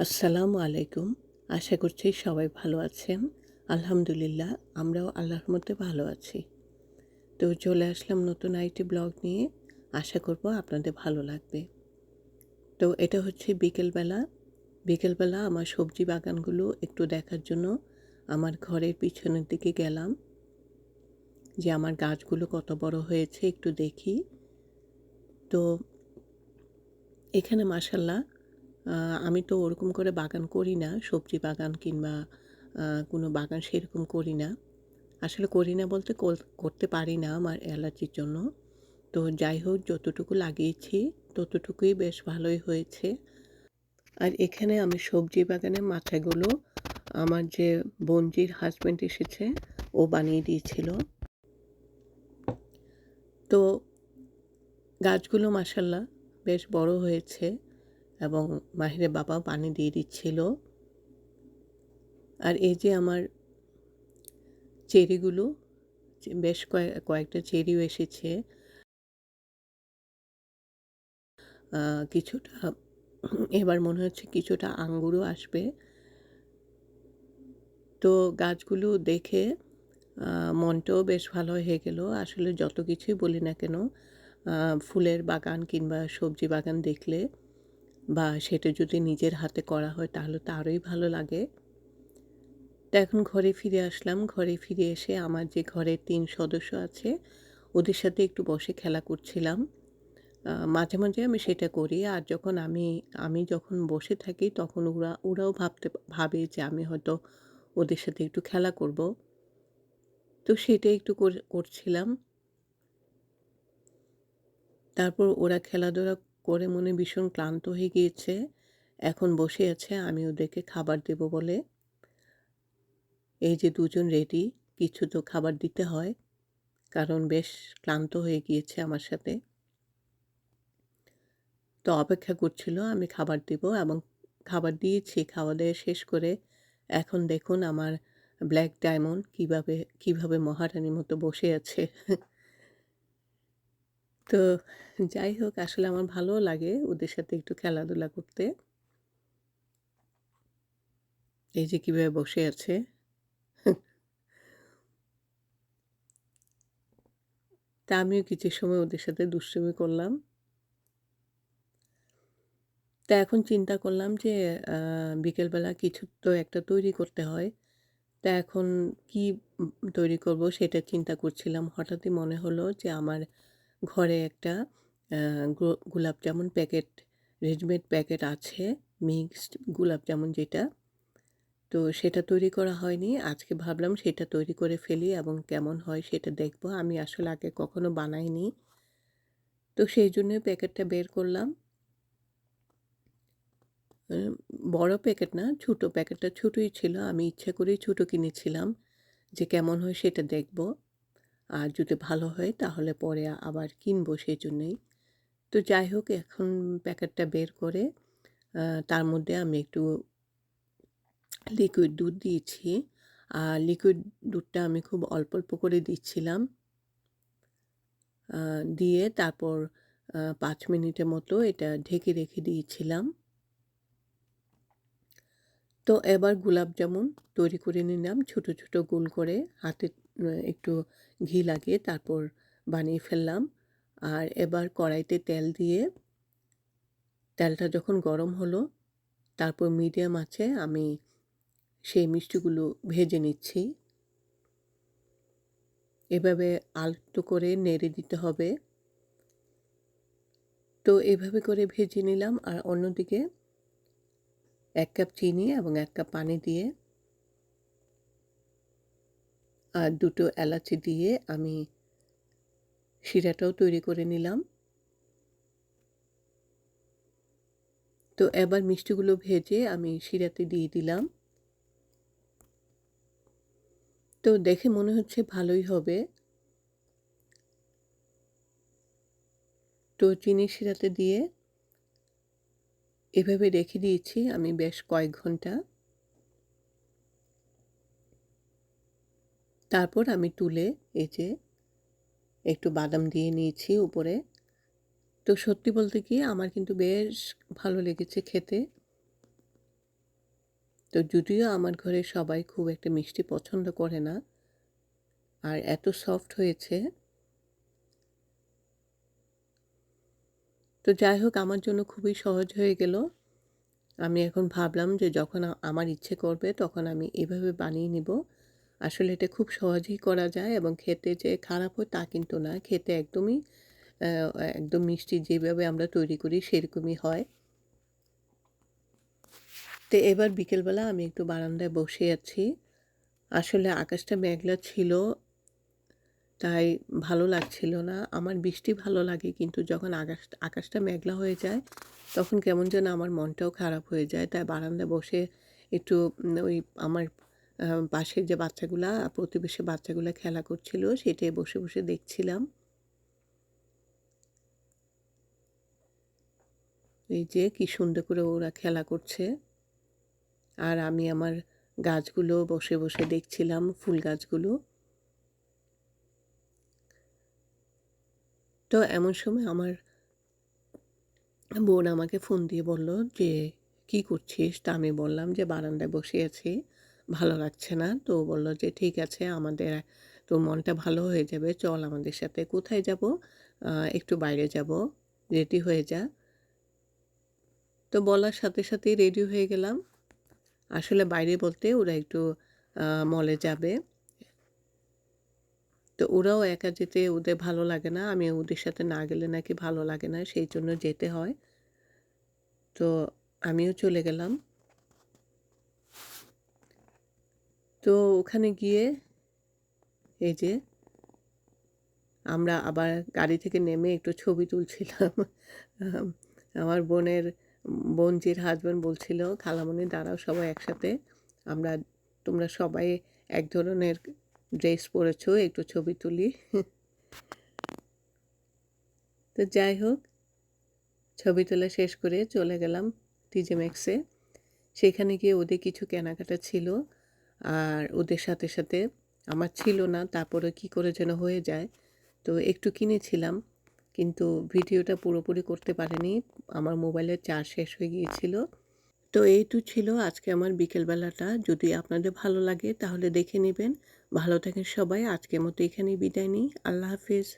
আসসালামু আলাইকুম। আশা করছি সবাই ভালো আছেন। আলহামদুলিল্লাহ, আমরাও আল্লাহর মধ্যে ভালো আছি। তো চলে আসলাম নতুন আইটি ব্লগ নিয়ে। আশা করব আপনাদের ভালো লাগবে। তো এটা হচ্ছে বিকেলবেলা। বিকেলবেলা আমার সবজি বাগানগুলো একটু দেখার জন্য আমার ঘরের পিছনের দিকে গেলাম। যে আমার গাছগুলো কত বড় হয়েছে একটু দেখি। তো এখানে মাসাল্লাহ আমি তো ওরকম করে বাগান করি না, সবজি বাগান কিংবা কোনো বাগান সেরকম করি না। আসলে করি না বলতে করতে পারি না আমার অ্যালার্জির জন্য। তো যাই হোক, যতটুকু লাগিয়েছি, ততটুকুই বেশ ভালোই হয়েছে। আর এখানে আমি সবজি বাগানের মাথাগুলো আমার যে বঞ্জির হাজব্যান্ড এসেছে, ও বানিয়ে দিয়েছিল। তো গাছগুলো মাসাল্লাহ বেশ বড় হয়েছে। এবং মাহিরের বাবাও পানি দিয়ে দিচ্ছিল। আর এই যে আমার চেরিগুলো, বেশ কয়েক কয়েকটা চেরিও এসেছে। কিছুটা, এবার মনে হচ্ছে কিছুটা আঙ্গুরও আসবে। তো গাছগুলো দেখে মনটাও বেশ ভালো হয়ে গেল। আসলে যত কিছুই বলি না কেন ফুলের বাগান কিংবা সবজি বাগান দেখলে বা সেটা যদি নিজের হাতে করা হয় তাহলে তো আরোই ভালো লাগে। তো এখন ঘরে ফিরে আসলাম। ঘরে ফিরে এসে আমার যে ঘরে তিন সদস্য আছে, ওদের সাথে একটু বসে খেলা করছিলাম। মাঝে মাঝে আমি সেটা করি আর যখন আমি আমি যখন বসে থাকি তখন ওরা, ওরাও ভাবতে ভাবে যে আমি হয়তো ওদের সাথে একটু খেলা করব। তো সেটা একটু কর- করছিলাম। তারপর ওরা খেলাধুলা করে মনে ভীষণ ক্লান্ত হয়ে গিয়েছে। এখন বসে আছে, আমি ওদেরকে খাবার দেব বলে। এই যে দুজন রেডি কিছু তো খাবার দিতে হয়, কারণ বেশ ক্লান্ত হয়ে গিয়েছে আমার সাথে। তো অপেক্ষা করছিল, আমি খাবার দিব এবং খাবার দিয়েছি, খাওয়া দাওয়া শেষ করে এখন দেখুন আমার ব্ল্যাক ডায়মন্ড কীভাবে কীভাবে মহারানীর মতো বসে আছে। তো যাই হোক, আসলে আমার ভালো লাগে ওদের সাথে একটু খেলাধুলা করতে। এই যে কীভাবে বসে আছে। তা আমিও কিছু সময় ওদের সাথে দুষ্টুমি করলাম। তা এখন চিন্তা করলাম যে বিকেলবেলা কিছু তো একটা তৈরি করতে হয়। তা এখন কি তৈরি করব সেটা চিন্তা করছিলাম। হঠাৎই মনে হলো যে, আমার ঘরে একটা gulab jamun packet readymade packet আছে মিক্সড গোলাপ জামুন যেটা। তো সেটা তৈরি করা হয়নি। আজকে ভাবলাম সেটা তৈরি করে ফেলি এবং কেমন হয় সেটা দেখব। আমি আসলে আগে কখনো বানাইনি। তো সেই জন্য প্যাকেটটা বের করলাম। বড় প্যাকেট না, ছোটো প্যাকেটটা ছোটোই ছিল। আমি ইচ্ছা করেই ছোটো কিনেছিলাম। যে কেমন হয় সেটা দেখব। আর যদি ভালো হয় তাহলে পরে আবার কিনবো সেই জন্যই তো যাই হোক, এখন প্যাকেটটা বের করে তার মধ্যে আমি একটু লিকুইড দুধ দিয়েছি। আর লিকুইড দুধটা আমি খুব অল্প অল্প করে দিচ্ছিলাম। দিয়ে তারপর পাঁচ মিনিটের মতো এটা ঢেকে রেখে দিয়েছিলাম। তো এবার গোলাপ জামুন তৈরি করে নিলাম, ছোট ছোট গোল করে হাতে একটু ঘি লাগিয়ে তারপর বানিয়ে ফেললাম। আর এবার কড়াইতে তেল দিয়ে তেলটা যখন গরম হলো, তারপর মিডিয়াম আছে, আমি সেই মিষ্টিগুলো ভেজে নিচ্ছি। এভাবে আলতো করে নেড়ে দিতে হবে। তো এভাবে করে ভেজে নিলাম। আর অন্যদিকে এক কাপ চিনি এবং এক কাপ পানি দিয়ে আর দুটো এলাচি দিয়ে আমি শিরাটাও তৈরি করে নিলাম। তো এবার মিষ্টিগুলো ভেজে আমি শিরাতে দিয়ে দিলাম। তো দেখে মনে হচ্ছে ভালোই হবে। তো চিনি শিরাতে দিয়ে এভাবে রেখে দিয়েছি আমি বেশ কয়েক ঘণ্টা। তারপর আমি তুলে এই যে একটু বাদাম দিয়ে নিয়েছি উপরে। তো সত্যি বলতে কি আমার কিন্তু বেশ ভালো লেগেছে খেতে। তো যদিও আমার ঘরে সবাই খুব একটা মিষ্টি পছন্দ করে না, আর এত সফট হয়েছে। তো যাই হোক, আমার জন্য খুবই সহজ হয়ে গেল। আমি এখন ভাবলাম যে যখন আমার ইচ্ছে করবে তখন আমি এভাবে বানিয়ে নিব। আসলে এটা খুব সহজেই করা যায় এবং খেতে যে খারাপ হয় তা কিন্তু না। খেতে একদমই একদম মিষ্টি যেভাবে আমরা তৈরি করি সেরকমই হয়। তো এবার বিকেলবেলা আমি একটু বারান্দায় বসে আছি। আসলে আকাশটা মেঘলা ছিল, তাই ভালো লাগছিল না। আমার বৃষ্টি ভালো লাগে কিন্তু যখন আকাশ, আকাশটা মেঘলা হয়ে যায়, তখন কেমন যেন আমার মনটাও খারাপ হয়ে যায়। তাই বারান্দায় বসে একটু ওই আমার পাশের যে বাচ্চাগুলা, প্রতিবেশী বাচ্চাগুলা খেলা করছিল সেটাই বসে বসে দেখছিলাম। এই যে কি সুন্দর করে ওরা খেলা করছে। আর আমি আমার গাছগুলো বসে বসে দেখছিলাম, ফুল গাছগুলো। তো এমন সময় আমার বোন আমাকে ফোন দিয়ে বলল যে, কি করছিস? তা আমি বললাম যে, বারান্দায় বসে আছি। ভালো লাগছে না। তো বলল যে, ঠিক আছে, আমাদের তোর মনটা ভালো হয়ে যাবে। চল আমাদের সাথে। কোথায় যাব? একটু বাইরে যাব। রেডি হয়ে যা। তো বলার সাথে সাথেই রেডি হয়ে গেলাম। আসলে বাইরে বলতে ওরা একটু মলে যাবে। তো ওরাও একা যেতে ওদের ভালো লাগে না। আমি ওদের সাথে না গেলে নাকি ভালো লাগে না। সেই জন্য যেতে হয়। তো আমিও চলে গেলাম। তো ওখানে গিয়ে এই যে আমরা আবার গাড়ি থেকে নেমে একটু ছবি তুলছিলাম। আমার বোনের বোনজির হাজব্যান্ড বলছিল, খালামণি দাঁড়াও সবাই একসাথে। আমরা, তোমরা সবাই এক ধরনের ড্রেস পরেছো, একটু ছবি তুলি। তো যাই হোক, ছবি তোলা শেষ করে চলে গেলাম টিজে ম্যাক্সে সেখানে গিয়ে ওদের কিছু কেনাকাটা ছিল। আর ওদের সাথে সাথে আমার ছিল না, তারপরে কি করে যেন হয়ে যায়। তো একটু কিনেছিলাম, কিন্তু ভিডিওটা পুরোপুরি করতে পারিনি, আমার মোবাইলের চার্জ শেষ হয়ে গিয়েছিল। তো এইটু ছিল আজকে আমার বিকেলবেলাটা, যদি আপনাদের ভালো লাগে তাহলে দেখে নেবেন। ভালো থাকেন সবাই, আজকের মতো এখানেই বিদায় নিই, আল্লাহ হাফিজ।